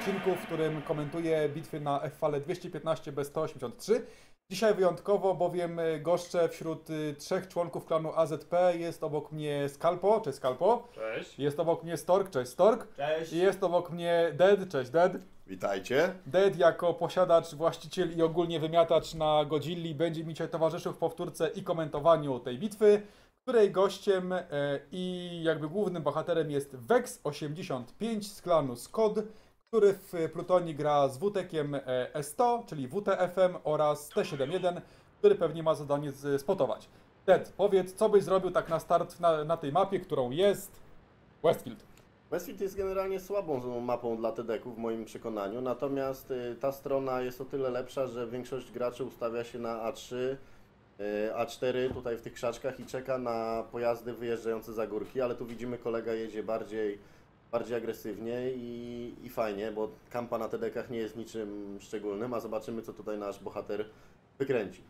odcinku, w którym komentuję bitwy na F-fale 215 B183. Dzisiaj wyjątkowo, bowiem y, goszczę wśród y, trzech członków klanu AZP. Jest obok mnie Skalpo, cześć Skalpo. Cześć. Jest obok mnie Stork, cześć Stork. Cześć. I jest obok mnie Dead, cześć Dead. Witajcie. Dead jako posiadacz, właściciel i ogólnie wymiatacz na Godzilli będzie mi dzisiaj towarzyszył w powtórce i komentowaniu tej bitwy, której gościem e, i jakby głównym bohaterem jest Vex 85 z klanu Skod, który w Plutonii gra z WTEkiem e, S100, czyli WTF-em oraz T71, który pewnie ma zadanie z- spotować. Dead, powiedz, co byś zrobił tak na start na, na tej mapie, którą jest Westfield. Westfield jest generalnie słabą mapą dla TDK-ów w moim przekonaniu, natomiast ta strona jest o tyle lepsza, że większość graczy ustawia się na A3, y, A4 tutaj w tych krzaczkach i czeka na pojazdy wyjeżdżające za górki, ale tu widzimy kolega jedzie bardziej, bardziej agresywnie i, i fajnie, bo kampa na TDK-ach nie jest niczym szczególnym, a zobaczymy co tutaj nasz bohater wykręci.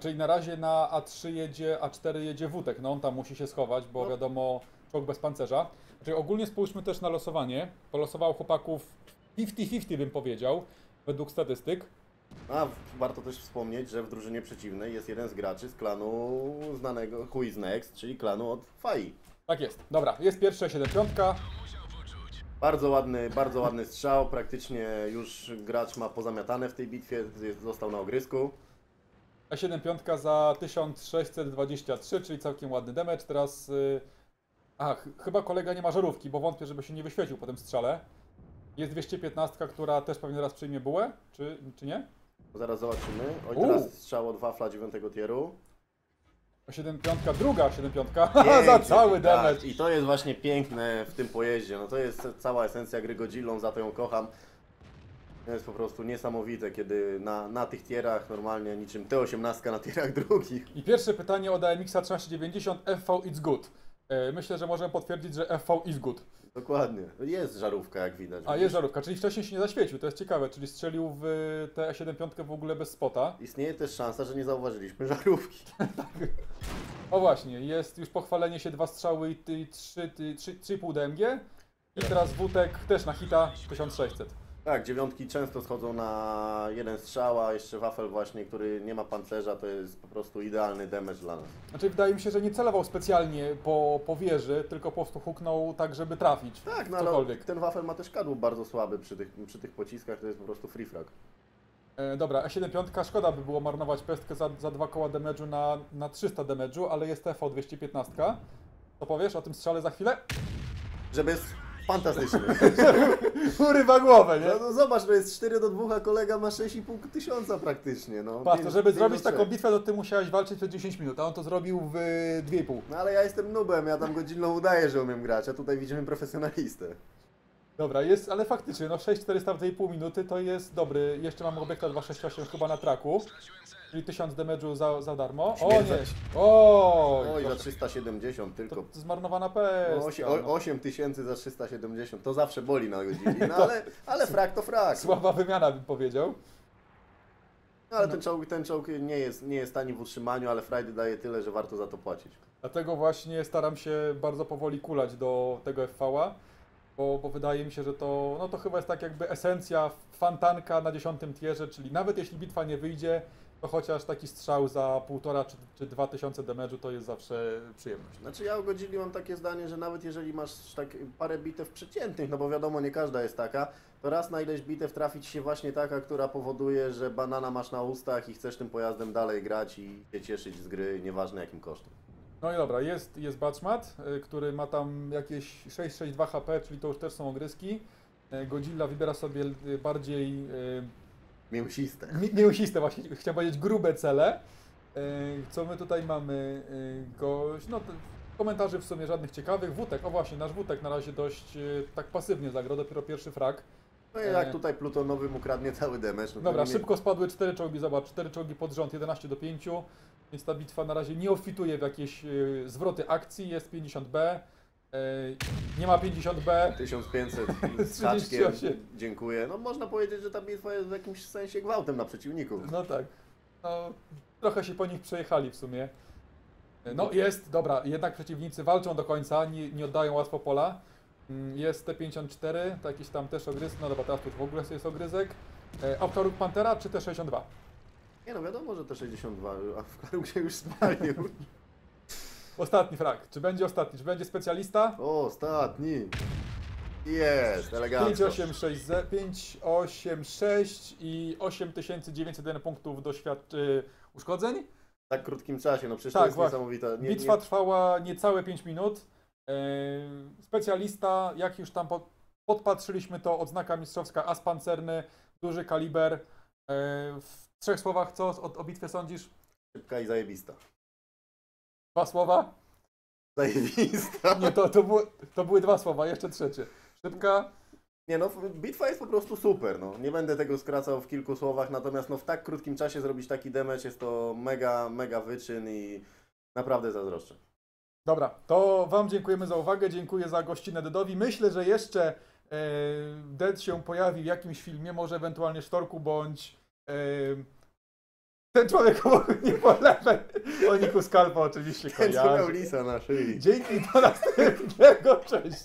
Czyli na razie na A3 jedzie, A4 jedzie Wutek, no on tam musi się schować, bo No. wiadomo, czołg bez pancerza. Czyli ogólnie spójrzmy też na losowanie. Polosowało chłopaków 50-50 bym powiedział, według statystyk. A warto też wspomnieć, że w drużynie przeciwnej jest jeden z graczy z klanu znanego Who is Next, czyli klanu od Fai. Tak jest. Dobra, jest pierwsza 75. Bardzo ładny, bardzo ładny strzał, praktycznie już gracz ma pozamiatane w tej bitwie, został na ogrysku. A75 za 1623, czyli całkiem ładny damage. Teraz... Yy... A, ch chyba kolega nie ma żarówki, bo wątpię, żeby się nie wyświecił po tym strzale. Jest 215, która też pewnie raz przyjmie bułę, czy, czy nie? Zaraz zobaczymy. Oj, teraz strzał od wafla 9 tieru. A 75, druga 75, Pięknie, za cały damage. Tak, I to jest właśnie piękne w tym pojeździe. No to jest cała esencja gry Godzillą, za to ją kocham. To jest po prostu niesamowite, kiedy na, na tych tierach normalnie niczym T18 na tierach drugich. I pierwsze pytanie od AMX-a 1390 FV it's good. E, Myślę, że możemy potwierdzić, że FV is good. Dokładnie. Jest żarówka, jak widać. A jest żarówka, czyli wcześniej się nie zaświecił, to jest ciekawe, czyli strzelił w tę 75 w ogóle bez spota. Istnieje też szansa, że nie zauważyliśmy żarówki. O właśnie, jest już pochwalenie się dwa strzały i ty- trzy- ty- trzy- 3,5 DMG. I teraz Wutek też na hita 1600. Tak, dziewiątki często schodzą na jeden strzał, a jeszcze wafel właśnie, który nie ma pancerza, to jest po prostu idealny damage dla nas. Znaczy wydaje mi się, że nie celował specjalnie po, po wieży, tylko po prostu huknął tak, żeby trafić. Tak, no ale cokolwiek. ten wafel ma też kadłub bardzo słaby przy tych, przy tych pociskach, to jest po prostu free frag. E, dobra, E75, szkoda by było marnować pestkę za, za dwa koła damage'u na, na 300 damage'u, ale jest TV 215. Co powiesz o tym strzale za chwilę? Żeby jest fantastyczny. Urywa głowę, nie? No, no zobacz, no jest 4 do 2, a kolega ma 6,5 tysiąca praktycznie. No. Patrz, to żeby zrobić taką bitwę, to ty musiałeś walczyć przez 10 minut, a on to zrobił w 2,5. No ale ja jestem nubem, ja tam godzinną udaję, że umiem grać, a tutaj widzimy profesjonalistę. Dobra, jest, ale faktycznie, no 6400 w tej pół minuty to jest dobry. Jeszcze mam obiekta 268 chyba na traku. Czyli 1000 damage'u za, za darmo. O nie! O! Oj, za to, 370 tylko. to zmarnowana No, no. o- 8 tysięcy za 370, to zawsze boli na godzinie, no ale, ale frak to frak. Słaba wymiana bym powiedział. No, ale ten czołg, ten czołg nie, jest, nie jest tani w utrzymaniu, ale frajdy daje tyle, że warto za to płacić. Dlatego właśnie staram się bardzo powoli kulać do tego FV-a, bo, bo wydaje mi się, że to, no to chyba jest tak jakby esencja fantanka na 10 tierze, czyli nawet jeśli bitwa nie wyjdzie, to chociaż taki strzał za półtora czy, czy dwa tysiące damage'u to jest zawsze przyjemność. Znaczy ja o godzili mam takie zdanie, że nawet jeżeli masz tak parę bitew przeciętnych, no bo wiadomo, nie każda jest taka, to raz na ileś bitew trafić się właśnie taka, która powoduje, że banana masz na ustach i chcesz tym pojazdem dalej grać i się cieszyć z gry, nieważne jakim kosztem. No i dobra, jest, jest Batchmat, y, który ma tam jakieś 662 HP, czyli to już też są ogryski. Y, Godzilla wybiera sobie y, bardziej Mięsiste. Mi- Mięsiste właśnie, chciałem powiedzieć grube cele. Co my tutaj mamy? Gość, no komentarzy w sumie żadnych ciekawych. Wutek, o właśnie, nasz Wutek na razie dość tak pasywnie zagrał, dopiero pierwszy frag. No i jak tutaj Plutonowy mu kradnie cały damage. No Dobra, nie- szybko spadły cztery czołgi, zobacz, cztery czołgi pod rząd, 11 do 5, więc ta bitwa na razie nie ofituje w jakieś e, zwroty akcji, jest 50B, e, nie ma 50B, 1500 z haczkiem, 38. dziękuję. No można powiedzieć, że ta bitwa jest w jakimś sensie gwałtem na przeciwników. No tak. No, trochę się po nich przejechali w sumie. No jest, dobra, jednak przeciwnicy walczą do końca, nie, nie oddają łatwo pola. Mm, Jest T54, to jakiś tam też ogryz, no dobra, teraz tu w ogóle jest ogryzek. E, Pantera czy T62? Nie no, wiadomo, że te 62, a w Karuk się już spalił. Ostatni frag. Czy będzie ostatni? Czy będzie specjalista? O, ostatni. Jest, elegancko. 586, ze- 586 i 8901 punktów doświad... y, uszkodzeń. W tak krótkim czasie, no przecież Tak, to jest właśnie. niesamowite. Nie, Bitwa nie, trwała niecałe 5 minut. E, Specjalista, jak już tam pod- podpatrzyliśmy, to odznaka mistrzowska as pancerny, duży kaliber. E, W trzech słowach, co o, o bitwie sądzisz? szybka i zajebista. Dwa słowa? Zajebista. Nie, to, to, było, to były dwa słowa, jeszcze trzecie. Szybka, Nie no, bitwa jest po prostu super, no. Nie będę tego skracał w kilku słowach, natomiast no w tak krótkim czasie zrobić taki damage jest to mega, mega wyczyn i naprawdę zazdroszczę. Dobra, to Wam dziękujemy za uwagę, dziękuję za gościnę Dedowi. Myślę, że jeszcze e, Dead się pojawi w jakimś filmie, może ewentualnie Sztorku bądź ten człowiek obok nie po lewej. O Niku Skalpa oczywiście Ten co miał kojarzy. lisa na szyi. Dzięki do następnego, cześć.